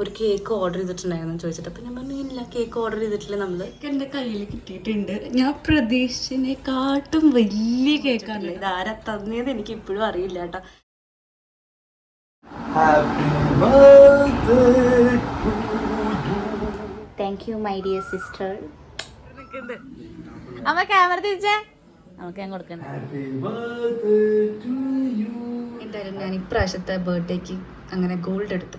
ഒരു cake order ചെയ്തിട്ടുണ്ടായിരുന്നു ചോദിച്ചിട്ട്. അപ്പം ഞാൻ പറഞ്ഞു ഇല്ല കേക്ക് ഓർഡർ ചെയ്തിട്ടില്ല നമ്മൾ എന്റെ കയ്യിൽ കിട്ടിയിട്ടുണ്ട്. ഞാൻ പ്രതീക്ഷിച്ചതിനെക്കാട്ടും വലിയ കേക്കാണ് ഇത് ആരാ തന്നേന്ന് എനിക്ക് ഇപ്പോഴും അറിയില്ല കേട്ടോ. Thank you my dear sister അമ്മ ക്യാമറ തിരിച്ചേ. നമുക്ക് ഞാൻ കൊടുക്കണ്ട. Happy birthday to you. എന്തായാലും ഞാൻ ഇപ്രാവശ്യത്തെ ബർത്ത്ഡേക്ക് അങ്ങനെ ഗോൾഡ് എടുത്തു.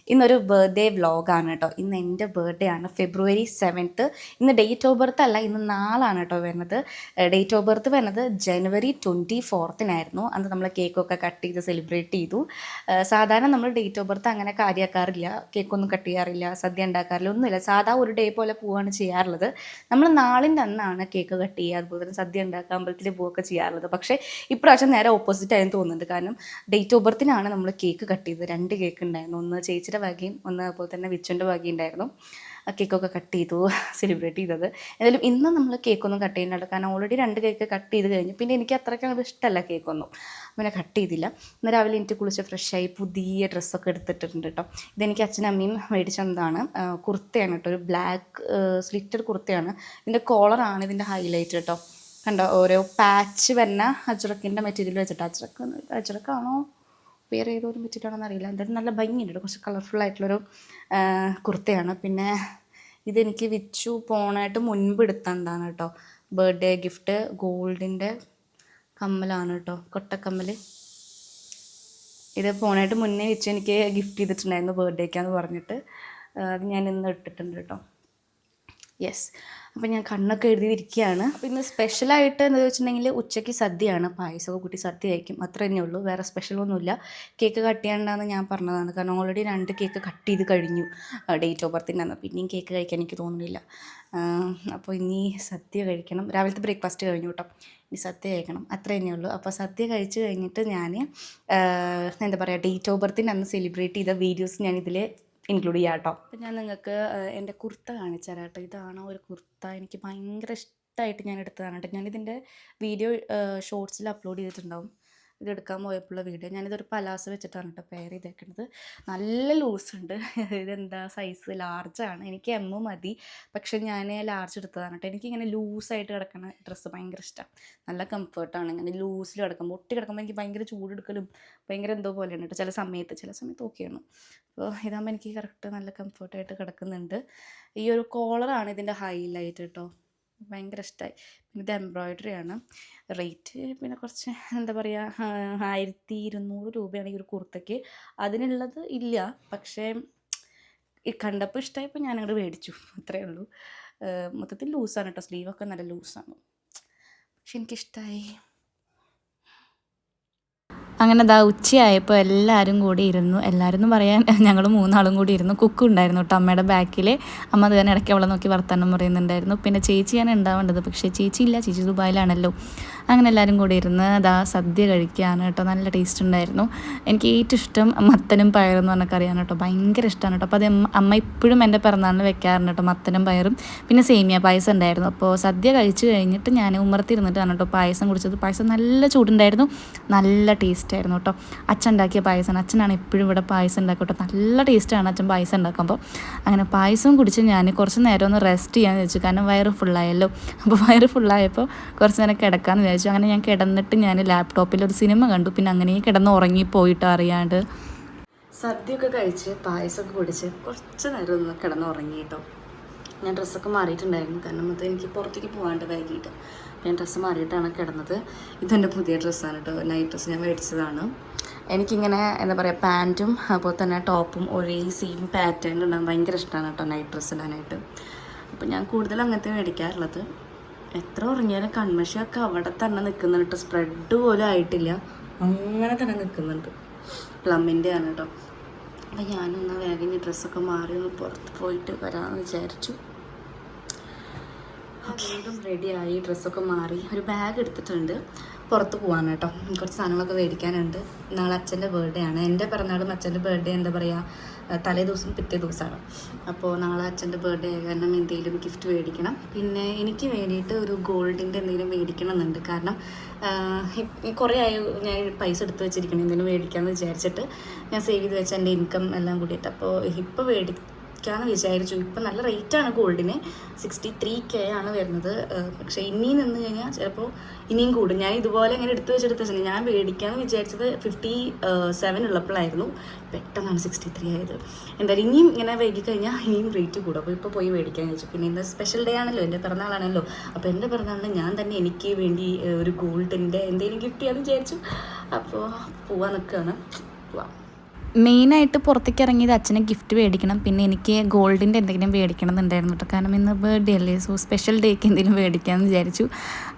ഇന്നൊരു ബർത്ത്ഡേ വ്ലോഗാണ് കേട്ടോ. ഇന്ന് എന്റെ ബർത്ത്ഡേ ആണ്. ഫെബ്രുവരി സെവൻത്ത് ഇന്ന് ഡേറ്റ് ഓഫ് ബർത്ത് അല്ല ഇന്ന് നാളാണ് കേട്ടോ വരുന്നത്. ഡേറ്റ് ഓഫ് ബർത്ത് വരുന്നത് ജനുവരി ട്വന്റി ഫോർത്തിനായിരുന്നു അന്ന് നമ്മൾ കേക്കൊക്കെ കട്ട് ചെയ്ത് സെലിബ്രേറ്റ് ചെയ്തു. സാധാരണ നമ്മൾ ഡേറ്റ് ഓഫ് ബർത്ത് അങ്ങനെ കാര്യമാക്കാറില്ല കേക്കൊന്നും കട്ട് ചെയ്യാറില്ല സദ്യ ഉണ്ടാക്കാറില്ല ഒന്നുമില്ല. സാധാ ഒരു ഡേ പോലെ പോവുകയാണ് ചെയ്യാറുള്ളത്. നമ്മൾ നാളിന്റെ അന്നാണ് കേക്ക് കട്ട് ചെയ്യുക അതുപോലെ തന്നെ സദ്യ ഉണ്ടാക്കുക അമ്പലത്തിൽ പോവുകയൊക്കെ ചെയ്യാറുള്ളത്. പക്ഷേ ഇപ്രാവശ്യം നേരെ ഓപ്പോസിറ്റ് ആയെന്ന് തോന്നുന്നുണ്ട്. കാരണം ഡേറ്റ് ഓഫ് ബർത്തിനാണ് നമ്മൾ കേക്ക് കട്ട് ചെയ്തത്. രണ്ട് കേക്ക് ഉണ്ടായിരുന്നു. ഒന്ന് ചേച്ചിയുടെ വകയും ഒന്ന് അതുപോലെ തന്നെ വിച്ചുന്റെ വകയും ഉണ്ടായിരുന്നു. കേക്കൊക്കെ കട്ട് ചെയ്തു സെലിബ്രേറ്റ് ചെയ്തത്. എന്തായാലും ഇന്ന് നമ്മൾ കേക്കൊന്നും കട്ട് ചെയ്യുന്നുണ്ട് കാരണം ഓൾറെഡി രണ്ട് കേക്ക് കട്ട് ചെയ്ത് കഴിഞ്ഞു. പിന്നെ എനിക്ക് അത്രയ്ക്ക് അങ്ങോട്ട് ഇഷ്ടമല്ല കേക്കൊന്നും പിന്നെ കട്ട് ചെയ്തില്ല. ഇന്ന് രാവിലെ എനിക്ക് കുളിച്ച് ഫ്രഷായി പുതിയ ഡ്രസ്സൊക്കെ എടുത്തിട്ടുണ്ട് കേട്ടോ ഇതെനിക്ക് അച്ഛനും അമ്മയും മേടിച്ചതാണ് കുർത്തയാണ് കേട്ടോ ഒരു ബ്ലാക്ക് സ്ലിറ്റഡ് കുർത്തയാണ്. ഇതിന്റെ കോളറാണ് ഇതിന്റെ ഹൈലൈറ്റ് കേട്ടോ കണ്ടോ? ഓരോ പാച്ച് വരുന്ന അജ്രക്കിന്റെ മെറ്റീരിയൽ വെച്ചിട്ട്. അജ്രക്ക് അജ്രക്കാണോ? വേറെ ഏതോ ഒരു മെറ്റീരിയലാണെന്ന് അറിയില്ല. എന്തായാലും നല്ല ഭംഗിയുണ്ട്. കുറച്ച് കളർഫുൾ ആയിട്ടുള്ളൊരു കുർത്തയാണ്. പിന്നെ ഇതെനിക്ക് വിച്ചു പോണായിട്ട് മുൻപ് എടുത്തതാണ് കേട്ടോ. ബർത്ത്ഡേ ഗിഫ്റ്റ് ഗോൾഡിന്റെ കമ്മലാണ് കേട്ടോ. കൊട്ടക്കമ്മൽ ഇത് പോണായിട്ട് മുന്നേ വെച്ച് എനിക്ക് ഗിഫ്റ്റ് ചെയ്തിട്ടുണ്ടായിരുന്നു ബർത്ത്ഡേക്കാന്ന് പറഞ്ഞിട്ട്. അത് ഞാൻ ഇന്ന് ഇട്ടിട്ടുണ്ട് കേട്ടോ. യെസ് അപ്പം ഞാൻ കണ്ണൊക്കെ എഴുതിയിരിക്കുകയാണ്. അപ്പോൾ ഇന്ന് സ്പെഷ്യലായിട്ട് എന്താ വെച്ചിട്ടുണ്ടെങ്കിൽ ഉച്ചയ്ക്ക് സദ്യയാണ്. പായസമൊക്കെ കൂട്ടി സദ്യ കഴിക്കും. അത്ര തന്നെ ഉള്ളൂ. വേറെ സ്പെഷ്യലൊന്നുമില്ല കേക്ക് കട്ട് ചെയ്യേണ്ടതെന്ന് ഞാൻ പറഞ്ഞതാണ്. കാരണം ഓൾറെഡി രണ്ട് കേക്ക് കട്ട് ചെയ്ത് കഴിഞ്ഞു. ഡേറ്റ് ഓഫ് ബർത്തിന്റെ പിന്നെയും കേക്ക് കഴിക്കാൻ എനിക്ക് തോന്നുന്നില്ല. അപ്പോൾ ഇനി സദ്യ കഴിക്കണം. രാവിലത്തെ ബ്രേക്ക്ഫാസ്റ്റ് കഴിഞ്ഞു കേട്ടോ. ഇനി സദ്യ കഴിക്കണം. അത്ര തന്നെ ഉള്ളൂ. അപ്പോൾ സദ്യ കഴിച്ച് കഴിഞ്ഞിട്ട് ഞാൻ എന്താ പറയുക ഡേറ്റ് ഓഫ് ബർത്തിന്റെ അന്ന് സെലിബ്രേറ്റ് ചെയ്ത വീഡിയോസ് ഞാൻ ഇതിൽ ഇൻക്ലൂഡ് ചെയ്യാം കേട്ടോ അപ്പം ഞാൻ നിങ്ങൾക്ക് എന്റെ കുർത്ത കാണിച്ചു തരാം കേട്ടോ ഇതാണ് ഒരു കുർത്ത. എനിക്ക് ഭയങ്കര ഇഷ്ടമായിട്ട് ഞാൻ എടുത്തതാണ് കേട്ടോ. ഞാനിതിന്റെ വീഡിയോ ഷോർട്സിൽ അപ്ലോഡ് ചെയ്തിട്ടുണ്ടാവും. ഇത് എടുക്കാൻ പോയപ്പോഴുള്ള വീഡിയോ. ഞാനിതൊരു പലാസ് വെച്ചിട്ടാണ് കേട്ടോ പെയർ ചെയ്തേക്കുന്നത് നല്ല ലൂസ് ഉണ്ട്. ഇതെന്താ സൈസ് ലാർജാണ് എനിക്ക് എം മതി. പക്ഷെ ഞാൻ ലാർജ് എടുത്തതാണ് കേട്ടോ. എനിക്കിങ്ങനെ ലൂസായിട്ട് കിടക്കുന്ന ഡ്രസ്സ് ഭയങ്കര ഇഷ്ടമാണ് നല്ല കംഫർട്ടാണ് ഇങ്ങനെ ലൂസിൽ കിടക്കുമ്പോൾ ഒട്ടി കിടക്കുമ്പോൾ എനിക്ക് ഭയങ്കര ചൂടെടുക്കലും ഭയങ്കര എന്തോ പോലെയാണ് കേട്ടോ. ചില സമയത്ത് ചില സമയത്ത് ഓക്കെയാണ് അപ്പോൾ ഇതാകുമ്പോൾ എനിക്ക് കറക്റ്റ് നല്ല കംഫർട്ടായിട്ട് കിടക്കുന്നുണ്ട്. ഈ ഒരു കോളറാണ് ഇതിന്റെ ഹൈലൈറ്റ് കേട്ടോ. ഭയങ്കര ഇഷ്ടമായി ഇത് എംബ്രോയ്ഡറി ആണ്. റേറ്റ് പിന്നെ കുറച്ച് എന്താ പറയുക ആയിരത്തി ഇരുന്നൂറ് രൂപയാണ് ഈ ഒരു കുർത്തയ്ക്ക് അതിനുള്ളത് ഇല്ല. പക്ഷേ കണ്ടപ്പോൾ ഇഷ്ടമായപ്പോൾ ഞാൻ അങ്ങോട്ട് മേടിച്ചു. അത്രയേ ഉള്ളൂ. മൊത്തത്തിൽ ലൂസാണ് കേട്ടോ. സ്ലീവൊക്കെ നല്ല ലൂസാണ്. പക്ഷെ എനിക്കിഷ്ടമായി അങ്ങനെ ദാ ഉച്ചയായപ്പോൾ എല്ലാവരും കൂടി ഇരുന്നു. എല്ലാവരും എന്ന് പറയാൻ ഞങ്ങൾ മൂന്നാളും കൂടി ഇരുന്നു. കുക്ക് ഉണ്ടായിരുന്നു കേട്ടോ അമ്മയുടെ ബാക്കിൽ അമ്മ അത് തന്നെ ഇടയ്ക്ക് അവളെ നോക്കി വർത്തമാനം പറയുന്നുണ്ടായിരുന്നു. പിന്നെ ചേച്ചിയാണ് ഉണ്ടാവേണ്ടത്. പക്ഷേ ചേച്ചി ഇല്ല. ചേച്ചി ദുബായിലാണല്ലോ. അങ്ങനെ എല്ലാവരും കൂടി ഇരുന്ന് അതാ സദ്യ കഴിക്കുകയാണ് കേട്ടോ. നല്ല ടേസ്റ്റ് ഉണ്ടായിരുന്നു. എനിക്ക് ഏറ്റവും ഇഷ്ടം മത്തനും പയറും എന്ന് പറഞ്ഞ കറിയാണ് കേട്ടോ. ഭയങ്കര ഇഷ്ടമാണ് കേട്ടോ. അപ്പോൾ അത് അമ്മ- ഇപ്പോഴും എന്റെ പിറന്നാളിന് വെക്കാറുണ്ട് കേട്ടോ മത്തനും പയറും. പിന്നെ സേമിയ പായസം ഉണ്ടായിരുന്നു. അപ്പോൾ സദ്യ കഴിച്ച് കഴിഞ്ഞിട്ട് ഞാൻ ഉമ്മർത്തിരുന്നിട്ടാണ് കേട്ടോ പായസം കുടിച്ചത്. പായസം നല്ല ചൂടുണ്ടായിരുന്നു. നല്ല ടേസ്റ്റ് ആയിരുന്നു കേട്ടോ. അച്ഛൻ ഉണ്ടാക്കിയ പായസം. അച്ഛനാണ് ഇപ്പോഴും ഇവിടെ പായസം ഉണ്ടാക്കുക കേട്ടോ. നല്ല ടേസ്റ്റാണ് അച്ഛൻ പായസം ഉണ്ടാക്കുമ്പോൾ അങ്ങനെ പായസം കുടിച്ച് ഞാൻ കുറച്ച് നേരം ഒന്ന് റെസ്റ്റ് ചെയ്യാമെന്ന് വെച്ചു കാരണം വയറ് ഫുള്ളായല്ലോ അപ്പോൾ വയറ് ഫുള്ളായപ്പോൾ കുറച്ച് നേരം കിടക്കാമെന്ന് വിചാരിച്ചു. അങ്ങനെ ഞാൻ കിടന്നിട്ട് ഞാൻ ലാപ്ടോപ്പിൽ ഒരു സിനിമ കണ്ടു. പിന്നെ അങ്ങനെ കിടന്ന് ഉറങ്ങി ഉറങ്ങിപ്പോയിട്ട് അറിയാണ്ട്. സദ്യയൊക്കെ കഴിച്ച് പായസമൊക്കെ കുടിച്ച് കുറച്ച് നേരം ഒന്ന് കിടന്ന് ഉറങ്ങി കേട്ടോ ഞാൻ ഡ്രസ്സൊക്കെ മാറിയിട്ടുണ്ടായിരുന്നു. കാരണം അത് എനിക്ക് പുറത്തേക്ക് പോകാണ്ട് വൈകിട്ട്. ഞാൻ ഡ്രസ്സ് മാറിയിട്ടാണ് കിടന്നത്. ഇതെന്റെ പുതിയ ഡ്രസ്സാണ് കേട്ടോ. നൈറ്റ് ഡ്രസ്സ് ഞാൻ മേടിച്ചതാണ്. എനിക്കിങ്ങനെ എന്താ പറയുക പാന്റും അതുപോലെ തന്നെ ടോപ്പും ഒരേ സെയിം പാറ്റേൺ ഉണ്ടാകും. ഭയങ്കര ഇഷ്ടമാണ് കേട്ടോ നൈറ്റ് ഡ്രസ്സ് ഇടാനായിട്ട്. അപ്പോൾ ഞാൻ കൂടുതൽ അങ്ങനത്തെ മേടിക്കാറുള്ളത്. എത്ര ഉറങ്ങിയാലും കൺമഷിയൊക്കെ അവിടെ തന്നെ നിൽക്കുന്നുണ്ട് സ്പ്രെഡ് പോലും ആയിട്ടില്ല. അങ്ങനെ തന്നെ നിൽക്കുന്നുണ്ട് പ്ലമ്മിന്റെ ആണ് കേട്ടോ അപ്പം ഞാനൊന്ന് വേഗം ഈ ഡ്രസ്സൊക്കെ മാറി ഒന്ന് പുറത്ത് പോയിട്ട് വരാമെന്ന് വിചാരിച്ചു. വീണ്ടും റെഡിയായി ഡ്രസ്സൊക്കെ മാറി. ഒരു ബാഗ് എടുത്തിട്ടുണ്ട്. പുറത്ത് പോവാണ് കേട്ടോ. കുറച്ച് സാധനങ്ങളൊക്കെ മേടിക്കാനുണ്ട്. നാളെ അച്ഛന്റെ ബർത്ത്ഡേ ആണ്. എന്റെ പിറന്നാളും അച്ഛന്റെ ബർത്ത്ഡേ എന്താ പറയുക തലേ ദിവസം പിറ്റേ ദിവസമാണ് അപ്പോൾ നാളെ അച്ഛന്റെ ബർത്ത്ഡേ കാരണം എന്തെങ്കിലും ഗിഫ്റ്റ് മേടിക്കണം. പിന്നെ എനിക്ക് വേണ്ടിയിട്ട് ഒരു ഗോൾഡിന്റെ എന്തെങ്കിലും മേടിക്കണം എന്നുണ്ട് കാരണം കുറേ ആയി ഞാൻ പൈസ എടുത്ത് വെച്ചിരിക്കണം എന്തെങ്കിലും മേടിക്കാമെന്ന് വിചാരിച്ചിട്ട് ഞാൻ സേവ് ചെയ്ത് വെച്ച എന്റെ ഇൻകം എല്ലാം കൂടിയിട്ട്. അപ്പോൾ ഇപ്പോൾ മേടിക്കാമെന്ന് വിചാരിച്ചു. ഇപ്പം നല്ല റേറ്റാണ് ഗോൾഡിന് സിക്സ്റ്റി ത്രീ കെ ആണ് വരുന്നത്. പക്ഷേ ഇനി നിന്ന് കഴിഞ്ഞാൽ ചിലപ്പോൾ ഇനിയും കൂടും. ഞാൻ ഇതുപോലെ ഇങ്ങനെ എടുത്ത് വെച്ചെടുത്ത് വെച്ചാൽ ഞാൻ മേടിക്കാമെന്ന് വിചാരിച്ചത് ഫിഫ്റ്റി സെവൻ ഉള്ളപ്പോഴായിരുന്നു. പെട്ടെന്നാണ് സിക്സ്റ്റി ത്രീ ആയത്. എന്തായാലും ഇനിയും ഇങ്ങനെ വൈകി കഴിഞ്ഞാൽ ഇനിയും റേറ്റ് കൂടും. അപ്പോൾ ഇപ്പോൾ പോയി മേടിക്കാൻ വെച്ചു പിന്നെ ഇന്ന് സ്പെഷ്യൽ ഡേ ആണല്ലോ. എന്റെ പിറന്നാളാണല്ലോ അപ്പോൾ എന്റെ പിറന്നാളിന് ഞാൻ തന്നെ എനിക്ക് വേണ്ടി ഒരു ഗോൾഡിന്റെ എന്തെങ്കിലും ഗിഫ്റ്റ് ചെയ്യാമെന്ന് വിചാരിച്ചു. അപ്പോൾ പോവാൻ നിൽക്കുകയാണ് പോവാം മെയിനായിട്ട് പുറത്തേക്ക് ഇറങ്ങിയത് അച്ഛന് ഗിഫ്റ്റ് മേടിക്കണം. പിന്നെ എനിക്ക് ഗോൾഡിന്റെ എന്തെങ്കിലും മേടിക്കണം എന്നുണ്ടായിരുന്നു കേട്ടോ. കാരണം ഇന്ന് ബർത്ത്ഡേ അല്ലേ? സോ സ്പെഷ്യൽ ഡേക്ക് എന്തെങ്കിലും മേടിക്കാമെന്ന് വിചാരിച്ചു.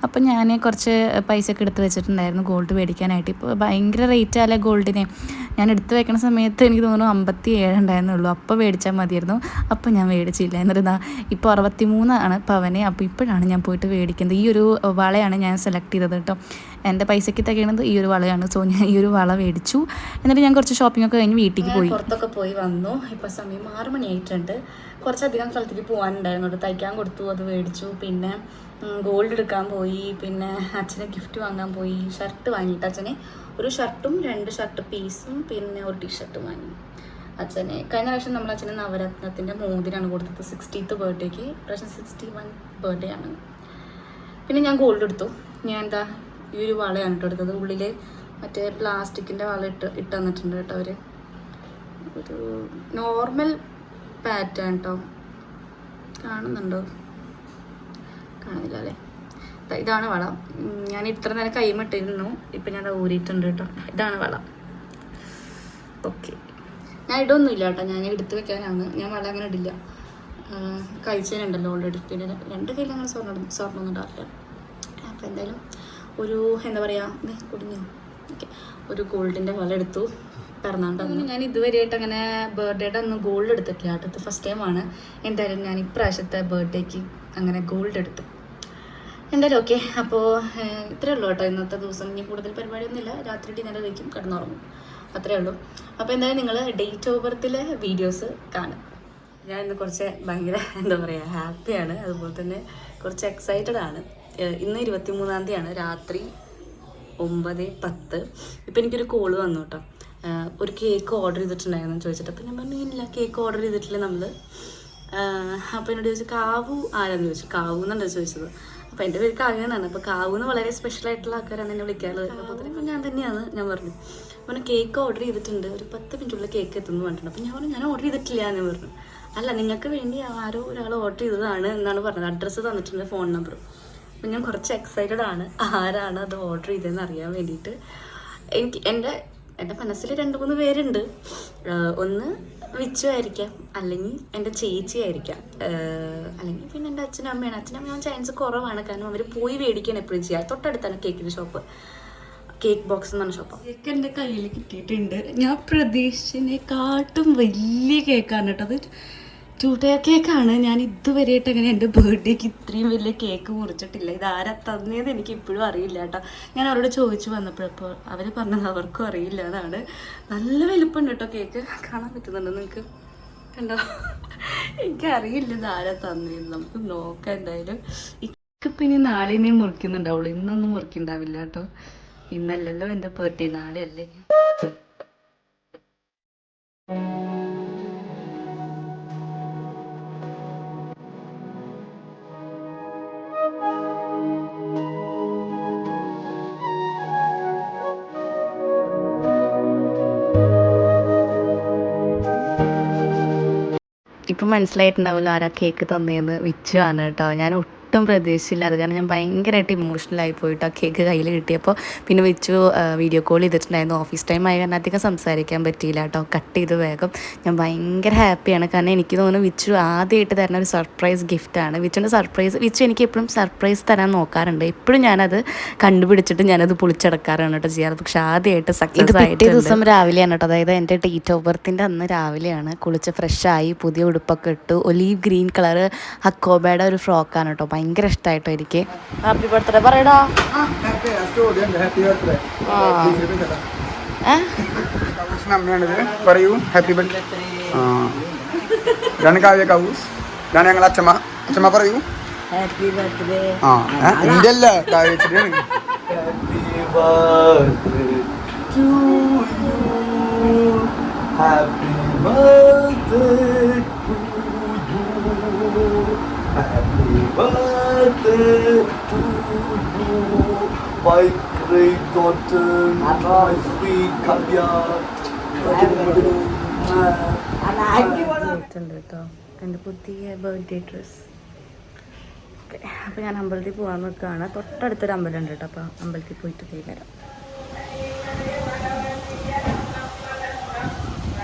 അപ്പോൾ ഞാൻ കുറച്ച് പൈസ ഒക്കെ എടുത്ത് വെച്ചിട്ടുണ്ടായിരുന്നു ഗോൾഡ് മേടിക്കാനായിട്ട്. ഇപ്പോൾ ഭയങ്കര റേറ്റ് അല്ലേ ഗോൾഡിനെ ഞാൻ എടുത്ത് വെക്കണ സമയത്ത് എനിക്ക് തോന്നുന്നു അമ്പത്തി ഏഴ് ഉണ്ടായിരുന്നുള്ളൂ. അപ്പോൾ മേടിച്ചാൽ മതിയായിരുന്നു. അപ്പോൾ ഞാൻ മേടിച്ചില്ല. എന്നിരുന്നാ ഇപ്പോൾ അറുപത്തി മൂന്നാണ് പവനെ. അപ്പോൾ ഇപ്പോഴാണ് ഞാൻ പോയിട്ട് മേടിക്കുന്നത്. ഈ ഒരു വളയാണ് ഞാൻ സെലക്ട് ചെയ്തത് കേട്ടോ. എന്റെ പൈസയ്ക്ക് തികയണത് ഈ ഒരു വളയാണ്. സോ ഞാൻ ഈ ഒരു വള മേടിച്ചു. എന്നിട്ട് ഞാൻ കുറച്ച് ഷോപ്പിംഗ് ഒക്കെ കഴിഞ്ഞ് വീട്ടിൽ പോയി. പുറത്തൊക്കെ പോയി വന്നു. ഇപ്പൊ സമയം ആറ് മണിയായിട്ടുണ്ട്. കുറച്ചധികം സ്ഥലത്തേക്ക് പോകാനുണ്ടായിരുന്നു അത് തയ്ക്കാൻ കൊടുത്തു അത് മേടിച്ചു. പിന്നെ ഗോൾഡ് എടുക്കാൻ പോയി. പിന്നെ അച്ഛനെ ഗിഫ്റ്റ് വാങ്ങാൻ പോയി. ഷർട്ട് വാങ്ങിയിട്ട് അച്ഛനെ ഒരു ഷർട്ടും രണ്ട് ഷർട്ട് പീസും പിന്നെ ഒരു ടീഷർട്ടും വാങ്ങി. അച്ഛനെ കഴിഞ്ഞ പ്രാവശ്യം നമ്മൾ അച്ഛനെ നവരത്നത്തിന്റെ മോതിരാണ് കൊടുത്തത്. സിക്സ്റ്റീത്ത് ബർത്ത്ഡേക്ക് പ്രാവശ്യം സിക്സ്റ്റി വൺ ബർത്ത്ഡേ ആണ്. പിന്നെ ഞാൻ ഗോൾഡ് എടുത്തു. ഞാൻ എന്താ ഈ ഒരു വളയാണ് കേട്ടോ എടുത്തത്. ഉള്ളിൽ മറ്റേ പ്ലാസ്റ്റിക്കിന്റെ വള ഇട്ട് ഇട്ട് തന്നിട്ടുണ്ട് കേട്ടോ അവർ ഒരു നോർമൽ പാറ്റേൺ കേട്ടോ. കാണുന്നുണ്ടോ? കാണുന്നില്ല അല്ലേ ഇതാണ് വള. ഞാൻ ഇത്ര നേരം കൈമിട്ടിരുന്നു ഇപ്പം ഞാൻ ഊരിയിട്ടുണ്ട് കേട്ടോ. ഇതാണ് വള. ഓക്കെ. ഞാൻ ഇടൊന്നുമില്ല കേട്ടോ. ഞാൻ എടുത്ത് വെക്കാനാണ്. ഞാൻ വള അങ്ങനെ ഇടില്ല. കഴിച്ചതിനുണ്ടല്ലോ ഓൾറെഡി പിന്നെ രണ്ട് കയ്യിൽ അങ്ങനെ സ്വർണം സ്വർണമൊന്നും ഉണ്ടാവില്ല അപ്പോൾ എന്തായാലും ഒരു എന്താ പറയുക കുടുങ്ങിയോ ഓക്കെ. ഒരു ഗോൾഡിന്റെ വള എടുത്തു പിറന്നാണ്ട് ഞാൻ ഇതുവരെയായിട്ട് അങ്ങനെ ബർത്ത്ഡേയുടെ അന്ന് ഗോൾഡ് എടുത്തിട്ടില്ല ഇത് ഫസ്റ്റ് ടൈമാണ് എന്തായാലും ഞാൻ ഇപ്രാവശ്യത്തെ ബർത്ത്ഡേക്ക് അങ്ങനെ ഗോൾഡ് എടുത്തു. എന്തായാലും ഓക്കെ. അപ്പോൾ ഇത്രയേ ഉള്ളൂ കേട്ടോ ഇന്നത്തെ ദിവസം. ഇനി കൂടുതൽ പരിപാടിയൊന്നുമില്ല. രാത്രി ഡിന്നർ കഴിക്കും കിടന്നുറങ്ങും. അത്രയേ ഉള്ളൂ. അപ്പോൾ എന്തായാലും നിങ്ങൾ ഡേറ്റ് ഓഫ് ബർത്തിലെ വീഡിയോസ് കാണും. ഞാൻ ഇന്ന് കുറച്ച് ഭയങ്കര എന്താ പറയുക ഹാപ്പിയാണ് അതുപോലെ തന്നെ കുറച്ച് എക്സൈറ്റഡ് ആണ്. ഇന്ന് ഇരുപത്തി മൂന്നാം തീയതിയാണ്. രാത്രി ഒമ്പത് പത്ത്. ഇപ്പം എനിക്കൊരു കോൾ വന്നു കേട്ടോ ഒരു കേക്ക് ഓർഡർ ചെയ്തിട്ടുണ്ടായിരുന്നു ചോദിച്ചിട്ട്. അപ്പം ഞാൻ പറഞ്ഞു ഇല്ല കേക്ക് ഓർഡർ ചെയ്തിട്ടില്ല നമ്മൾ അപ്പോൾ എന്നോട് ചോദിച്ചു കാവു ആരാന്ന് ചോദിച്ചു? കാവു എന്നാണ് ചോദിച്ചത്. അപ്പോൾ എന്റെ പേര് കാവ്യ എന്നാണ് അപ്പോൾ കാവു എന്ന് വളരെ സ്പെഷ്യൽ ആയിട്ടുള്ള ആൾക്കാരാണ് എന്നെ വിളിക്കാറുള്ളത്. അപ്പോൾ ഞാൻ തന്നെയാണ് ഞാൻ പറഞ്ഞു. പറഞ്ഞു കേക്ക് ഓർഡർ ചെയ്തിട്ടുണ്ട്. ഒരു പത്ത് മിനിറ്റുള്ള കേക്ക് എത്തുന്നു പറഞ്ഞിട്ടുണ്ട്. അപ്പോൾ ഞാൻ പറഞ്ഞു ഞാൻ ഓർഡർ ചെയ്തിട്ടില്ല എന്ന് പറഞ്ഞു. അല്ല നിങ്ങൾക്ക് വേണ്ടി ആരോ ഒരാൾ ഓർഡർ ചെയ്തതാണ് എന്നാണ് പറഞ്ഞത്. അഡ്രസ്സ് തന്നിട്ടുണ്ട് ഫോൺ നമ്പറും അപ്പം ഞാൻ കുറച്ച് എക്സൈറ്റഡ് ആണ്. ആരാണ് അത് ഓർഡർ ചെയ്തതെന്ന് അറിയാൻ വേണ്ടിയിട്ട്. എനിക്ക് എന്റെ എന്റെ മനസ്സിൽ രണ്ട് മൂന്ന് പേരുണ്ട്. ഒന്ന് വിച്ചു ആയിരിക്കാം അല്ലെങ്കിൽ എന്റെ ചേച്ചി ആയിരിക്കാം. അല്ലെങ്കിൽ പിന്നെ എന്റെ അച്ഛനും അമ്മയാണ്. അച്ഛനും അമ്മയും ചാൻസ് കുറവാണ്. കാരണം അവർ പോയി മേടിക്കാൻ എപ്പോഴും ചെയ്യാം. തൊട്ടടുത്താണ് കേക്കിന്റെ ഷോപ്പ് കേക്ക് ബോക്സ് എന്നാണ് ഷോപ്പ് കേക്ക് എന്റെ കയ്യിൽ കിട്ടിയിട്ടുണ്ട്. ഞാൻ പ്രതീക്ഷിച്ചതിനെക്കാട്ടും വലിയ കേക്കാണ് കേട്ടോ. അത് ടു കേക്കാണ് ഞാൻ ഇതുവരെയായിട്ട് അങ്ങനെ എന്റെ ബർത്ത്ഡേക്ക് ഇത്രയും വലിയ കേക്ക് മുറിച്ചിട്ടില്ല. ഇത് ആരാ തന്നേന്ന് എനിക്ക് ഇപ്പോഴും അറിയില്ല കേട്ടോ. ഞാൻ അവരോട് ചോദിച്ചു വന്നപ്പോഴപ്പോൾ അവർ പറഞ്ഞത് അവർക്കും അറിയില്ല. അതാണ്. നല്ല വലുപ്പമുണ്ട് കേട്ടോ കേക്ക്. കാണാൻ പറ്റുന്നുണ്ടോ നിങ്ങൾക്ക് കണ്ടോ? എനിക്കറിയില്ല ഇത് ആരാ തന്നേന്ന്. നമുക്ക് നോക്കാം എന്തായാലും. ഇപ്പം പിന്നെ നാളിനെയും മുറിക്കുന്നുണ്ടാവുള്ളൂ. ഇന്നൊന്നും മുറിക്കുന്നുണ്ടാവില്ല കേട്ടോ. ഇന്നല്ലല്ലോ എന്റെ ബർത്ത്ഡേ. നാളെ അല്ലേ ഇപ്പം മനസ്സിലായിട്ടുണ്ടാവില്ല ആരാ കേക്ക് തന്നേന്ന്. വിച്ചു ആണ് കേട്ടോ. ഞാൻ ഒട്ടും പ്രതീക്ഷിച്ചില്ല. അത് കാരണം ഞാൻ ഭയങ്കരമായിട്ട് ഇമോഷണലായി പോയിട്ട് ആ കേക്ക് കയ്യിൽ കിട്ടിയപ്പോൾ പിന്നെ വെച്ചു വീഡിയോ കോൾ ചെയ്തിട്ടുണ്ടായിരുന്നു. ഓഫീസ് ടൈം ആയ കാരണം അധികം സംസാരിക്കാൻ പറ്റിയില്ല കേട്ടോ. കട്ട് ചെയ്ത് വേഗം. ഞാൻ ഭയങ്കര ഹാപ്പിയാണ് കാരണം എനിക്ക് തോന്നുന്നു വിച്ചു ആദ്യമായിട്ട് തരുന്ന ഒരു സർപ്രൈസ് ഗിഫ്റ്റാണ് വിച്ചുണ്ട് സർപ്രൈസ് വിച്ചു എനിക്ക് എപ്പോഴും സർപ്രൈസ് തരാൻ നോക്കാറുണ്ട്. എപ്പോഴും ഞാനത് കണ്ടുപിടിച്ചിട്ട് ഞാനത് പൊളിച്ചടക്കാറാണ് കേട്ടോ ചെയ്യാറ്. പക്ഷെ ആദ്യമായിട്ട് സക്സസ് ആയിട്ട് ദിവസം രാവിലെയാണ് കേട്ടോ. അതായത് എന്റെ ഡേറ്റ് ഓഫ് ബർത്തിന്റെ അന്ന് രാവിലെയാണ്. കുളിച്ച് ഫ്രഷായി പുതിയ ഉടുപ്പൊക്കെ ഇട്ടു. ഒലീവ് ഗ്രീൻ കളർ ഹക്കോബയുടെ ഒരു ഫ്രോക്കാണ് കേട്ടോ. ഭയങ്കര ഇഷ്ടമായിട്ടോ എനിക്ക്. ഹാപ്പി ബർത്ത്ഡേ പറയടാ. ഹാപ്പി ബർത്ത്ഡേ പറയൂ. ഹാപ്പി ബർത്ത്ഡേ കാവ്യ കൗസ്. ഞങ്ങൾ അച്ഛമ്മ. അച്ഛമ്മ പറയൂ. ഹാപ്പി ബർത്ത്ഡേ ആ എന്റെ അല്ല കാവ്യ വെച്ചിട്ടാണ് Happy My great daughter, my sweet. ഉണ്ട് കേട്ടോ എന്റെ പുതിയ ബർത്ത്ഡേ ഡ്രസ് ഓക്കെ അപ്പോൾ ഞാൻ അമ്പലത്തിൽ പോകാൻ നിൽക്കുകയാണ്. തൊട്ടടുത്തൊരു അമ്പലം ഉണ്ട് കേട്ടോ. അപ്പോൾ അമ്പലത്തിൽ പോയിട്ട് പോയി വരാം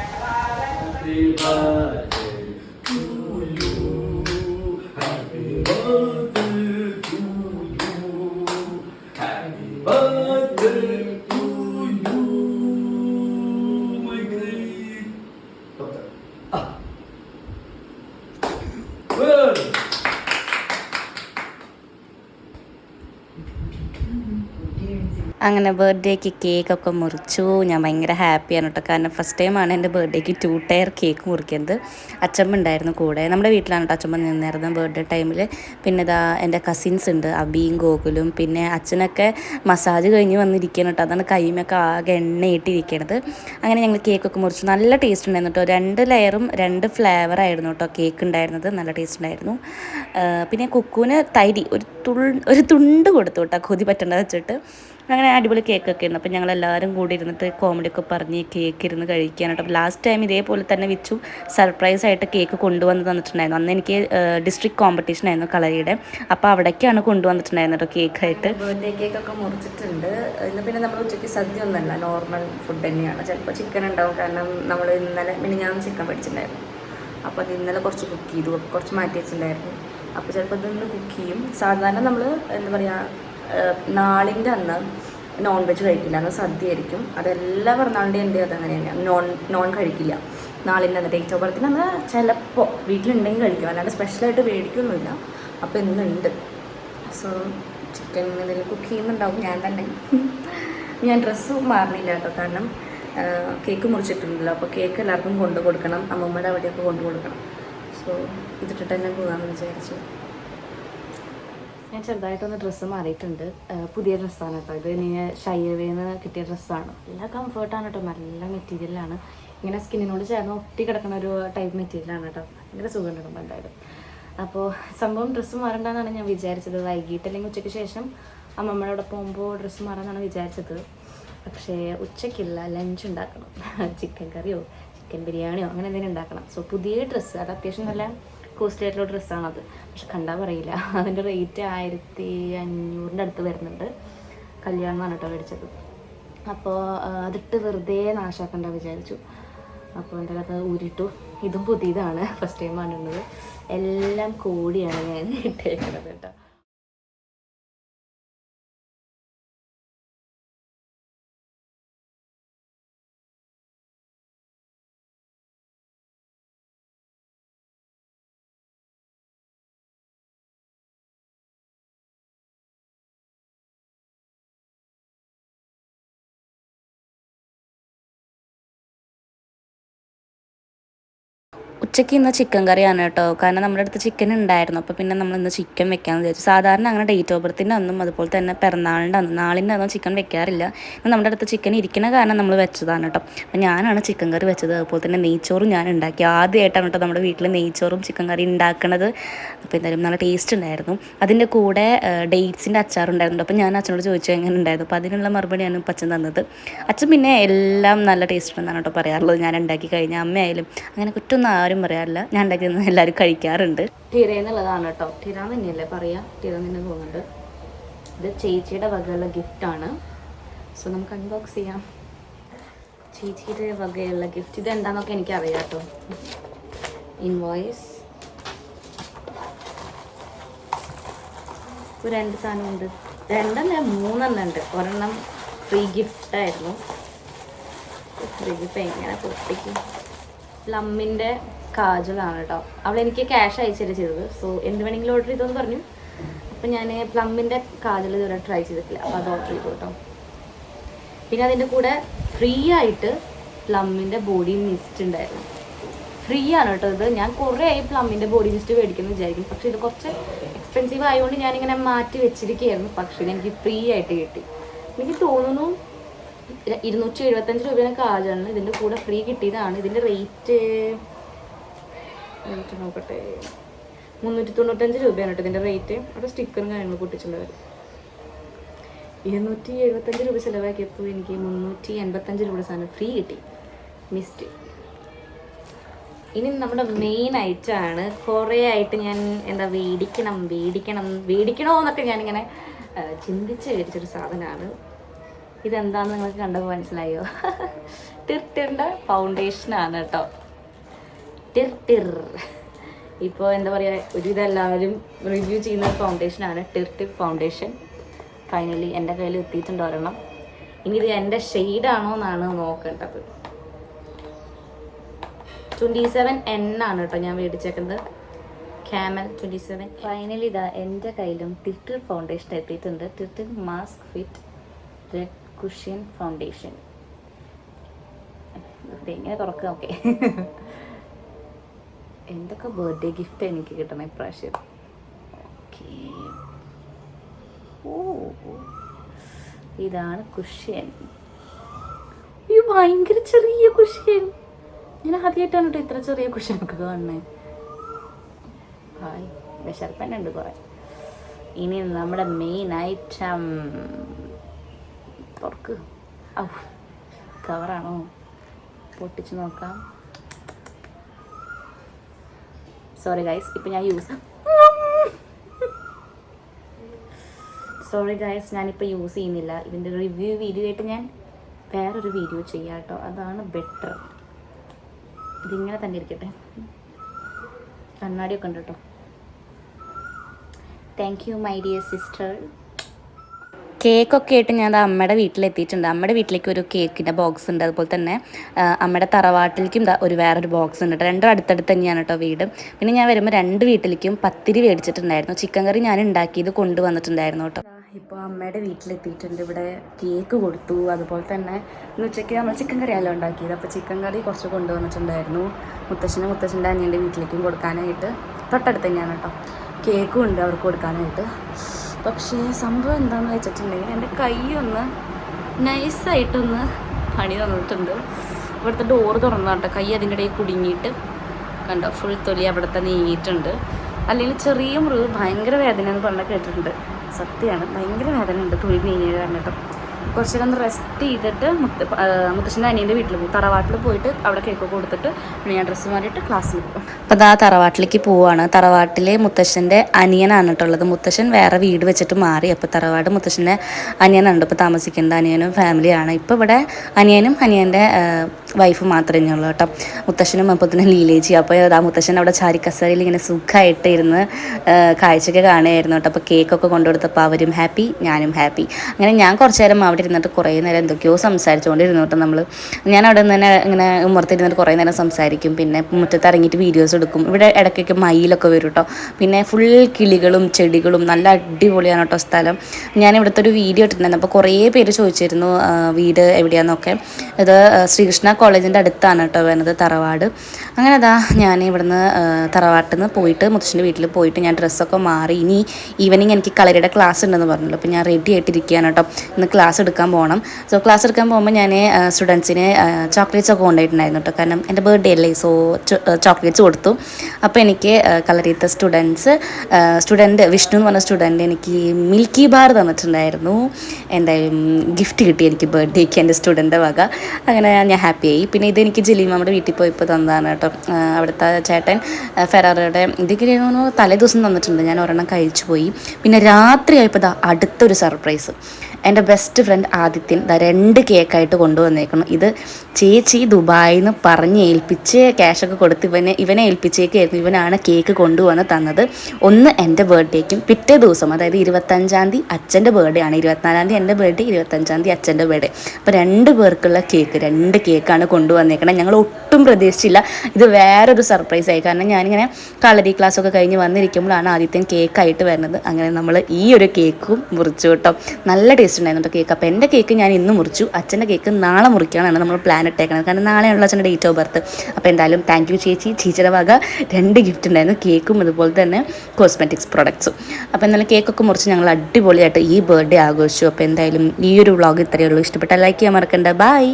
Happy birthday to you. Happy birthday അങ്ങനെ ബർത്ത്ഡേക്ക് കേക്കൊക്കെ മുറിച്ചു. ഞാൻ ഭയങ്കര ഹാപ്പിയാണ് കേട്ടോ കാരണം ഫസ്റ്റ് ടൈമാണ് എന്റെ ബർത്ത്ഡേക്ക് ടു ടയർ കേക്ക് മുറിക്കുന്നത്. അച്ചമ്മ ഉണ്ടായിരുന്നു കൂടെ. നമ്മുടെ വീട്ടിലാണ് കേട്ടോ അച്ചമ്മ നിന്നായിരുന്നു ബർത്ത്ഡേ ടൈമിൽ പിന്നെ ഇതാ എന്റെ കസിൻസ് ഉണ്ട് അബിയും ഗോകുലും. പിന്നെ അച്ഛനൊക്കെ മസാജ് കഴിഞ്ഞ് വന്നിരിക്കുകയാണ് കേട്ടോ അതാണ് കൈമൊക്കെ ആകെ എണ്ണയിട്ടിരിക്കണത്. അങ്ങനെ ഞങ്ങൾ കേക്കൊക്കെ മുറിച്ചു. നല്ല ടേസ്റ്റ് ഉണ്ടായിരുന്നു കേട്ടോ രണ്ട് ലെയറും രണ്ട് ഫ്ലേവർ ആയിരുന്നു കേട്ടോ കേക്ക് ഉണ്ടായിരുന്നത്. നല്ല ടേസ്റ്റ് ഉണ്ടായിരുന്നു. പിന്നെ കുക്കുവിന് തൈരി ഒരു തുൾ ഒരു തുണ്ട് കൊടുത്തു കേട്ടോ കൊതി പറ്റണ്ട വെച്ചിട്ട്. അങ്ങനെ അടിപൊളി കേക്കൊക്കെ ആയിരുന്നു. അപ്പം ഞങ്ങൾ എല്ലാവരും കൂടി ഇരുന്നിട്ട് കോമഡി ഒക്കെ പറഞ്ഞ് കേക്ക് ഇരുന്ന് കഴിക്കാനായിട്ട്. അപ്പോൾ ലാസ്റ്റ് ടൈം ഇതേപോലെ തന്നെ വെച്ചു സർപ്രൈസ് ആയിട്ട് കേക്ക് കൊണ്ടുവന്ന് തന്നിട്ടുണ്ടായിരുന്നു. അന്ന് എനിക്ക് ഡിസ്ട്രിക്ട് കോമ്പറ്റീഷൻ ആയിരുന്നു കളരിയുടെ. അപ്പോൾ അവിടേക്കാണ് കൊണ്ടുവന്നിട്ടുണ്ടായിരുന്നു കേട്ടോ കേക്കായിട്ട് ബർത്ത്ഡേ കേക്കൊക്കെ മുറിച്ചിട്ടുണ്ട്. ഇന്ന് പിന്നെ നമ്മൾ ഉച്ചയ്ക്ക് സദ്യ ഒന്നല്ല നോർമൽ ഫുഡ് തന്നെയാണ്. ചിലപ്പോൾ ചിക്കൻ ഉണ്ടാവും. കാരണം നമ്മൾ ഇന്നലെ മിനിഞ്ഞാന്ന് ചിക്കൻ മേടിച്ചിട്ടുണ്ടായിരുന്നു. അപ്പോൾ അത് ഇന്നലെ കുറച്ച് കുക്ക് ചെയ്തു കുറച്ച് മാറ്റി വെച്ചിട്ടുണ്ടായിരുന്നു. അപ്പോൾ ചിലപ്പോൾ ഇതൊന്ന് കുക്ക് ചെയ്യും. സാധാരണ നമ്മൾ എന്താ പറയുക നാളിന്റെ അന്ന് നോൺ വെജ് കഴിക്കില്ല. അന്ന് സദ്യ ആയിരിക്കും അതെല്ലാ പിറന്നാളിന്റെ എന്റെ അത് അങ്ങനെ തന്നെയാണ് നോൺ നോൺ കഴിക്കില്ല. നാളിന്റെ അന്ന് ഡേറ്റ് ഓഫ് ബർത്തിന് അന്ന് ചിലപ്പോൾ വീട്ടിലുണ്ടെങ്കിൽ കഴിക്കും. അല്ലാണ്ട് സ്പെഷ്യലായിട്ട് മേടിക്കൊന്നുമില്ല അപ്പോൾ ഇന്നുണ്ട്. സോ ചിക്കൻ എന്തെങ്കിലും കുക്ക് ചെയ്യുന്നുണ്ടാവും. ഞാൻ തന്നെ. ഞാൻ ഡ്രസ്സ് മാറണില്ല കേട്ടോ. കാരണം കേക്ക് മുറിച്ചിട്ടുണ്ടല്ലോ. അപ്പോൾ കേക്ക് എല്ലാവർക്കും കൊണ്ടു കൊടുക്കണം. അമ്മമ്മയുടെ അവിടെയൊക്കെ കൊണ്ടു കൊടുക്കണം. സോ ഇതിട്ടിട്ട് തന്നെ പോകാമെന്ന് വിചാരിച്ചു. ഞാൻ ചെറുതായിട്ടൊന്ന് ഡ്രസ്സ് മാറിയിട്ടുണ്ട്. പുതിയ ഡ്രസ്സാണ് കേട്ടോ ഇത് ഇനി ഷൈവേന്ന് കിട്ടിയ ഡ്രസ്സാണ് നല്ല കംഫർട്ടാണ് കേട്ടോ നല്ല മെറ്റീരിയലാണ് ഇങ്ങനെ സ്കിന്നിനോട് ചേർന്ന് ഒട്ടി കിടക്കുന്ന ഒരു ടൈപ്പ് മെറ്റീരിയലാണ് കേട്ടോ ഭയങ്കര സുഖം കിട്ടുമ്പോൾ എന്തായാലും. അപ്പോൾ സംഭവം ഡ്രസ്സ് മാറണ്ടെന്നാണ് ഞാൻ വിചാരിച്ചത്. വൈകിട്ട് അല്ലെങ്കിൽ ഉച്ചയ്ക്ക് ശേഷം അമ്മമ്മയുടെ അവിടെ പോകുമ്പോൾ ഡ്രസ്സ് മാറാമെന്നാണ് വിചാരിച്ചത്. പക്ഷേ ഉച്ചയ്ക്കില്ല. ലഞ്ച് ഉണ്ടാക്കണം. ചിക്കൻ കറിയോ ചിക്കൻ ബിരിയാണിയോ അങ്ങനെ എന്തെങ്കിലും ഉണ്ടാക്കണം. സോ പുതിയ ഡ്രസ്സ് അത് അത്യാവശ്യം നല്ല കോസ്റ്റ്ലി ആയിട്ടുള്ള ഡ്രസ്സാണത് പക്ഷെ കണ്ടാൽ പറയില്ല. അതിന്റെ റേറ്റ് ആയിരത്തി അഞ്ഞൂറിന്റെ അടുത്ത് വരുന്നുണ്ട്. കല്യാണം കേട്ടോ മേടിച്ചത്. അപ്പോൾ അതിട്ട് വെറുതെ നാശാക്കണ്ട വിചാരിച്ചു. അപ്പോൾ എന്റെ കഥ ഊരിട്ടു ഇതും പുതിയതാണ്. ഫസ്റ്റ് ടൈം ഉള്ളത് എല്ലാം കൂടിയാണ് ഞാൻ ഇട്ടേക്കുന്നത് കേട്ടോ. ഉച്ചയ്ക്ക് ഇന്ന് ചിക്കൻ കറിയാണ് കേട്ടോ. കാരണം നമ്മുടെ അടുത്ത് ചിക്കൻ ഉണ്ടായിരുന്നു. അപ്പോൾ പിന്നെ നമ്മൾ ഇന്ന് ചിക്കൻ വെക്കാമെന്ന് വിചാരിച്ചു. സാധാരണ അങ്ങനെ ഡേറ്റ് ഓഫ് ബർത്തിന്റെ അന്നും അതുപോലെ തന്നെ പിറന്നാളിന്റെ അന്നും നാളിന്റെ അന്നും ചിക്കൻ വെക്കാറില്ല. നമ്മുടെ അടുത്ത് ചിക്കൻ ഇരിക്കുന്ന കാരണം നമ്മൾ വെച്ചതാണ് കേട്ടോ. അപ്പോൾ ഞാനാണ് ചിക്കൻ കറി വെച്ചത്. അതുപോലെ തന്നെ നെയ്ച്ചോറും ഞാൻ ഉണ്ടാക്കി. ആദ്യമായിട്ടാണ് കേട്ടോ നമ്മുടെ വീട്ടിൽ നെയ്ച്ചോറും ചിക്കൻ കറി ഉണ്ടാക്കുന്നത് അപ്പോൾ എന്തായാലും നല്ല ടേസ്റ്റ് ഉണ്ടായിരുന്നു. അതിന്റെ കൂടെ ഡേറ്റ്സിന്റെ അച്ചാറുണ്ടായിരുന്നു. അപ്പോൾ ഞാൻ അച്ഛനോട് ചോദിച്ചു എങ്ങനെ ഉണ്ടായിരുന്നു. അപ്പോൾ അതിനുള്ള മറുപടിയാണ് അച്ഛൻ തന്നത്. അച്ഛൻ പിന്നെ എല്ലാം നല്ല ടേസ്റ്റ് ഉണ്ടെന്നാണ് കേട്ടോ പറയാറുള്ളത്. ഞാൻ ഉണ്ടാക്കി കഴിഞ്ഞാൽ അമ്മയായാലും അങ്ങനെ കുറ്റമൊന്നും ആരും പറയാറില്ല. ഞാൻ ഉണ്ടാക്കി തന്നത് എല്ലാവരും കഴിക്കാറുണ്ട്. ടീര എന്നുള്ളതാണ് കേട്ടോ. ടീര തന്നെയല്ലേ പറയാ? ടീര തന്നെ തോന്നുന്നുണ്ട്. ഇത് ചേച്ചിയുടെ വകയുള്ള ഗിഫ്റ്റാണ് സോ നമുക്ക് അൺബോക്സ് ചെയ്യാം. ചേച്ചിയുടെ വകയുള്ള ഗിഫ്റ്റ് ഇത് എന്താണെന്നൊക്കെ എനിക്ക് അറിയാം കേട്ടോ. ഇൻവോയ്സ് ഒരു രണ്ട് സാധനമുണ്ട്. രണ്ടെണ്ണ മൂന്നെണ്ണം ഉണ്ട്. ഒരെണ്ണം ഫ്രീ ഗിഫ്റ്റായിരുന്നു ഫ്രീ ഗിഫ്റ്റ് എങ്ങനെ പൊട്ടിക്കും? പ്ലമ്മിന്റെ കാജലാണ് കേട്ടോ അവൾ എനിക്ക് ക്യാഷ് അയച്ചല്ലേ ചെയ്തത്. സോ എന്ത് വേണമെങ്കിലും ഓർഡർ ചെയ്തോന്ന് പറഞ്ഞു. അപ്പം ഞാൻ പ്ലമ്മിന്റെ കാജൽ ഇതുവരെ ട്രൈ ചെയ്തിട്ടില്ല. അപ്പോൾ അത് ഓർഡർ ചെയ്തു കേട്ടോ. പിന്നെ അതിന്റെ കൂടെ ഫ്രീ ആയിട്ട് പ്ലമ്മിന്റെ ബോഡി മിസ്റ്റ് ഉണ്ടായിരുന്നു. ഫ്രീ ആണ് കേട്ടോ ഇത്. ഞാൻ കുറേ ആയി പ്ലമ്മിന്റെ ബോഡി മിസ്റ്റ് മേടിക്കുന്നു വിചാരിക്കും പക്ഷെ ഇത് കുറച്ച് എക്സ്പെൻസീവ് ആയതുകൊണ്ട് ഞാനിങ്ങനെ മാറ്റി വെച്ചിരിക്കുകയായിരുന്നു. പക്ഷേ എനിക്ക് ഫ്രീ ആയിട്ട് കിട്ടി. എനിക്ക് തോന്നുന്നു ഇരുന്നൂറ്റി എഴുപത്തഞ്ച് രൂപയുടെ കാജാണ് ഇതിന്റെ കൂടെ ഫ്രീ കിട്ടിയതാണ്. ഇതിന്റെ റേറ്റ് റേറ്റ് നോക്കട്ടെ. മുന്നൂറ്റി തൊണ്ണൂറ്റഞ്ച് രൂപയാണ് കേട്ടോ ഇതിന്റെ റേറ്റ് അവിടെ സ്റ്റിക്കറും കാര്യങ്ങളും പൊട്ടിച്ചിട്ടുണ്ടാവും ഇരുന്നൂറ്റി എഴുപത്തഞ്ച് രൂപ ചിലവാക്കിയപ്പോൾ എനിക്ക് മുന്നൂറ്റി എൺപത്തഞ്ച് രൂപയുടെ സാധനം ഫ്രീ കിട്ടി. മിസ്റ്റ് ഇനി നമ്മുടെ മെയിൻ ഐറ്റമാണ് കുറേ ആയിട്ട് ഞാൻ എന്താ വേടിക്കണം വേടിക്കണം വേടിക്കണോ എന്നൊക്കെ ഞാനിങ്ങനെ ചിന്തിച്ച് മേടിച്ചൊരു സാധനമാണ് ഇതെന്താണെന്ന് നിങ്ങൾക്ക് കണ്ടപ്പോൾ മനസ്സിലായോ? ടിർട്ടിറിന്റെ ഫൗണ്ടേഷനാണ് കേട്ടോ. ടിർ ടിർ. ഇപ്പോൾ എന്താ പറയുക ഒരുവിധം എല്ലാവരും റിവ്യൂ ചെയ്യുന്ന ഫൗണ്ടേഷനാണ് ടിർ ടിർ ഫൗണ്ടേഷൻ ഫൈനലി എന്റെ കയ്യിൽ എത്തിയിട്ടുണ്ട് ഒരെണ്ണം. ഇനി ഇത് എന്റെ ഷെയ്ഡാണോ എന്നാണ് നോക്കേണ്ടത്. ട്വന്റി സെവൻ എൻ ആണ് കേട്ടോ ഞാൻ മേടിച്ചേക്കുന്നത്. ക്യാമൽ ട്വന്റി സെവൻ ഫൈനലി ഇതാ എന്റെ കയ്യിലും ടിൽറ്റർ ഫൗണ്ടേഷൻ എത്തിയിട്ടുണ്ട്. Tirtir mask fit red cushion foundation എങ്ങനെ തുറക്കുക ഓക്കെ. എന്തൊക്കെ ബർത്ത്ഡേ ഗിഫ്റ്റ് എനിക്ക് കിട്ടണം ഇപ്രാവശ്യം? Okay oh. ഇതാണ് കുഷ്യൻ. ഈ ഭയങ്കര ചെറിയ കുഷ്യൻ. ഞാൻ ആദ്യമായിട്ടാണ് കേട്ടോ ഇത്ര ചെറിയ കുഷ്യനൊക്കെ കാണുന്നത് ഹായ് വിശർപ്പനുണ്ട് കുറെ. ഇനി നമ്മുടെ മെയിൻ ഐറ്റം തുറക്ക്. ഔ കവറാണോ പൊട്ടിച്ച് നോക്കാം. സോറി ഗൈസ് ഇപ്പം ഞാൻ യൂസ് സോറി ഗൈസ് ഞാനിപ്പോൾ യൂസ് ചെയ്യുന്നില്ല. ഇതിന്റെ റിവ്യൂ വീഡിയോ ആയിട്ട് ഞാൻ വേറൊരു വീഡിയോ ചെയ്യാം കേട്ടോ അതാണ് ബെറ്റർ ഇതിങ്ങനെ തന്നെ ഇരിക്കട്ടെ. കണ്ണാടിയൊക്കെ ഉണ്ട് കേട്ടോ thank you my dear sister കേക്കൊക്കെ ആയിട്ട് ഞാൻ അമ്മയുടെ വീട്ടിലെത്തിയിട്ടുണ്ട്. അമ്മയുടെ വീട്ടിലേക്ക് ഒരു കേക്കിന്റെ ബോക്സ് ഉണ്ട്. അതുപോലെ തന്നെ അമ്മയുടെ തറവാട്ടിലേക്കും ഒരു വേറൊരു ബോക്സ് ഉണ്ട് രണ്ടും അടുത്തടുത്ത് തന്നെയാണ് കേട്ടോ വീട്. പിന്നെ ഞാൻ വരുമ്പോൾ രണ്ട് വീട്ടിലേക്കും പത്തിരി മേടിച്ചിട്ടുണ്ടായിരുന്നു. ചിക്കൻ കറി ഞാൻ ഉണ്ടാക്കിയത് കൊണ്ടുവന്നിട്ടുണ്ടായിരുന്നു കേട്ടോ. ഇപ്പോൾ അമ്മയുടെ വീട്ടിലെത്തിയിട്ടുണ്ട്. ഇവിടെ കേക്ക് കൊടുത്തു. അതുപോലെ തന്നെ ഇന്ന് ഉച്ചയ്ക്ക് നമ്മൾ ചിക്കൻ കറിയല്ലോ ഉണ്ടാക്കിയത്. അപ്പോൾ ചിക്കൻ കറി കുറച്ച് കൊണ്ടുവന്നിട്ടുണ്ടായിരുന്നു. മുത്തശ്ശനും മുത്തശ്ശന്റെ അനിയന്റെ വീട്ടിലേക്കും കൊടുക്കാനായിട്ട്. തൊട്ടടുത്ത് തന്നെയാണ് കേട്ടോ. കേക്കും ഉണ്ട് അവർക്ക് കൊടുക്കാനായിട്ട്. പക്ഷേ സംഭവം എന്താണെന്ന് വെച്ചിട്ടുണ്ടെങ്കിൽ എന്റെ കൈ ഒന്ന് നൈസായിട്ടൊന്ന് പണി തന്നിട്ടുണ്ട്. ഇവിടുത്തെ ഡോറ് തുറന്നാട്ടെ കൈ അതിന്റെ ഇടയിൽ കുടുങ്ങിയിട്ട് കണ്ടോ ഫുൾ തൊലി അവിടുത്തെ നീങ്ങിയിട്ടുണ്ട്. അല്ലെങ്കിൽ ചെറിയ മുറിവ് ഭയങ്കര വേദന എന്ന് പറഞ്ഞാൽ കേട്ടിട്ടുണ്ട്. സത്യമാണ് ഭയങ്കര വേദന ഉണ്ട് തൊഴിൽ നീങ്ങിയത് കാരണം കേട്ടോ. കുറച്ച് നേരം ഒന്ന് റെസ്റ്റ് ചെയ്തിട്ട് മുത്ത ആ, മുത്തശ്ശന്റെ അനിയന്റെ വീട്ടിൽ പോകും തറവാട്ടിൽ പോയിട്ട് അവിടെ കേക്ക് കൊടുത്തിട്ട് ഞാൻ ഡ്രസ്സ് മാറിയിട്ട് ക്ലാസ്സിൽ പോകും അപ്പോൾ അതാ തറവാട്ടിലേക്ക് പോവാണ്. തറവാട്ടിലെ മുത്തശ്ശന്റെ അനിയനാണ് കേട്ടുള്ളത് മുത്തശ്ശൻ വേറെ വീട് വെച്ചിട്ട് മാറി. അപ്പോൾ തറവാട് മുത്തശ്ശന്റെ അനിയനാണ് ഇപ്പോൾ താമസിക്കുന്നത് അനിയനും ഫാമിലിയാണ് ഇപ്പോൾ ഇവിടെ അനിയനും അനിയന്റെ വൈഫ് മാത്രമേ ഉള്ളൂ കേട്ടോ. മുത്തശ്ശനും അപ്പോൾ തന്നെ ലീലേജി അപ്പോൾ ആ മുത്തശ്ശൻ അവിടെ ചാരി കസേരയിൽ ഇങ്ങനെ സുഖമായിട്ട് ഇരുന്ന് കാഴ്ചയൊക്കെ കാണുകയായിരുന്നു കേട്ടോ. അപ്പോൾ കേക്കൊക്കെ കൊണ്ടുകൊടുത്തപ്പോൾ അവരും ഹാപ്പി ഞാനും ഹാപ്പി അങ്ങനെ ഞാൻ കുറച്ച് നേരം അവിടെ ഇരുന്നിട്ട് കുറേ നേരം എന്തൊക്കെയോ സംസാരിച്ചുകൊണ്ടിരുന്നു കേട്ടോ നമ്മൾ ഞാൻ അവിടെ നിന്ന് തന്നെ ഇങ്ങനെ ഉമ്മർത്തിരുന്നിട്ട് കുറേ നേരം സംസാരിക്കും. പിന്നെ മുറ്റത്ത് ഇറങ്ങിയിട്ട് വീഡിയോസ് എടുക്കും. ഇവിടെ ഇടയ്ക്കൊക്കെ മയിലൊക്കെ വരും കേട്ടോ. പിന്നെ ഫുൾ കിളികളും ചെടികളും നല്ല അടിപൊളിയാണ് കേട്ടോ സ്ഥലം. ഞാൻ ഇവിടുത്തെ ഒരു വീഡിയോ ഇട്ടിട്ടുണ്ടായിരുന്നു. അപ്പോൾ കുറേ പേര് ചോദിച്ചിരുന്നു വീട് എവിടെയാണെന്നൊക്കെ ഇത് ശ്രീകൃഷ്ണ കോളേജിന്റെ അടുത്താണ് കേട്ടോ വരുന്നത് തറവാട്. അങ്ങനെ അതാ ഞാൻ ഇവിടുന്ന് തറവാട്ടിൽ നിന്ന് പോയിട്ട് മുത്തശ്ശന്റെ വീട്ടിൽ പോയിട്ട് ഞാൻ ഡ്രസ്സൊക്കെ മാറി. ഇനി ഈവനിങ് എനിക്ക് കളരിയുടെ ക്ലാസ് ഉണ്ടെന്ന് പറഞ്ഞല്ലോ. അപ്പോൾ ഞാൻ റെഡി ആയിട്ടിരിക്കുകയാണ് കേട്ടോ. ഇന്ന് ക്ലാസ് എടുക്കാൻ പോകണം സോ ക്ലാസ് എടുക്കാൻ പോകുമ്പോൾ ഞാൻ സ്റ്റുഡൻസിന് ചോക്ലേറ്റ്സ് ഒക്കെ കൊണ്ടുപോയിട്ടുണ്ടായിരുന്നു കേട്ടോ. കാരണം എന്റെ ബർത്ത്ഡേ അല്ലേ? സോ ചോക്ലേറ്റ്സ് കൊടുത്തു. അപ്പോൾ എനിക്ക് കളരിയത്തെ സ്റ്റുഡൻസ് സ്റ്റുഡന്റ് വിഷ്ണു എന്ന് പറഞ്ഞ സ്റ്റുഡന്റ് എനിക്ക് മിൽക്കി ബാർ തന്നിട്ടുണ്ടായിരുന്നു. എന്തായാലും ഗിഫ്റ്റ് കിട്ടി എനിക്ക് ബർത്ത്ഡേക്ക് എന്റെ സ്റ്റുഡന്റെ വക. അങ്ങനെ ഞാൻ ഹാപ്പിയായി പിന്നെ ഇതെനിക്ക് ജലീമാമ്മയുടെ വീട്ടിൽ പോയപ്പോൾ തന്നതാണ് കേട്ടോ. അവിടുത്തെ ചേട്ടൻ ഫെറാറയുടെ ഇതൊക്കെ തലേ ദിവസം തന്നിട്ടുണ്ട്. ഞാൻ ഒരെണ്ണം കഴിച്ചു പോയി പിന്നെ രാത്രിയായപ്പോൾ അടുത്തൊരു സർപ്രൈസ് എന്റെ ബെസ്റ്റ് ഫ്രണ്ട് ആദിത്യൻ രണ്ട് കേക്കായിട്ട് കൊണ്ടുവന്നേക്കണം ഇത് ചേച്ചി ദുബായിൽ നിന്ന് പറഞ്ഞ് ഏൽപ്പിച്ച് ക്യാഷൊക്കെ കൊടുത്ത് ഇവനെ ഇവനെ ഏൽപ്പിച്ചേക്കായിരുന്നു. ഇവനാണ് കേക്ക് കൊണ്ടുവന്ന് തന്നത്. ഒന്ന് എന്റെ ബർത്ത്ഡേക്കും പിറ്റേ ദിവസം അതായത് ഇരുപത്തഞ്ചാം തീയതി അച്ഛന്റെ ബർത്ത്ഡേ ആണ്. ഇരുപത്തിനാലാം തീയതി എന്റെ ബർത്ത്ഡേ ഇരുപത്തഞ്ചാം തീയതി അച്ഛന്റെ ബർത്ത്ഡേ അപ്പോൾ രണ്ട് പേർക്കുള്ള കേക്ക് രണ്ട് കേക്കാണ് കൊണ്ടുവന്നേക്കണം. ഞങ്ങൾ ഒട്ടും പ്രതീക്ഷിച്ചില്ല. ഇത് വേറൊരു സർപ്രൈസ് ആയി. കാരണം ഞാനിങ്ങനെ കളരി ക്ലാസ്സൊക്കെ കഴിഞ്ഞ് വന്നിരിക്കുമ്പോഴാണ് ആദ്യത്തെ കേക്കായിട്ട് വരുന്നത്. അങ്ങനെ നമ്മൾ ഈ ഒരു കേക്കും മുറിച്ചു കേട്ടോ. നല്ല ടേസ്റ്റ് ഉണ്ടായിരുന്നു. കേക്ക് അപ്പോൾ എന്റെ കേക്ക് ഞാൻ ഇന്ന് മുറിച്ചു. അച്ഛന്റെ കേക്ക് നാളെ മുറിക്കാനാണ് നമ്മൾ പ്ലാൻ ഇട്ടേക്കുന്നത് കാരണം നാളെയുള്ള അച്ഛന്റെ ഡേറ്റ് ഓഫ് ബർത്ത് അപ്പോൾ എന്തായാലും താങ്ക് യു ചേച്ചി. ചേച്ചിയുടെ വക രണ്ട് ഗിഫ്റ്റ് ഉണ്ടായിരുന്നു. കേക്കും അതുപോലെ തന്നെ കോസ്മെറ്റിക്സ് പ്രൊഡക്ട്സും അപ്പോൾ എന്തായാലും കേക്കൊക്കെ മുറിച്ച് ഞങ്ങൾ അടിപൊളിയായിട്ട് ഈ ബർത്ത്ഡേ ആഘോഷിച്ചു. അപ്പോൾ എന്തായാലും ഈ ഒരു വ്ളോഗ് ഇത്രയേ ഉള്ളൂ. ഇഷ്ടപ്പെട്ടാൽ ലൈക്ക് ചെയ്യാൻ മറക്കണ്ട. ബൈ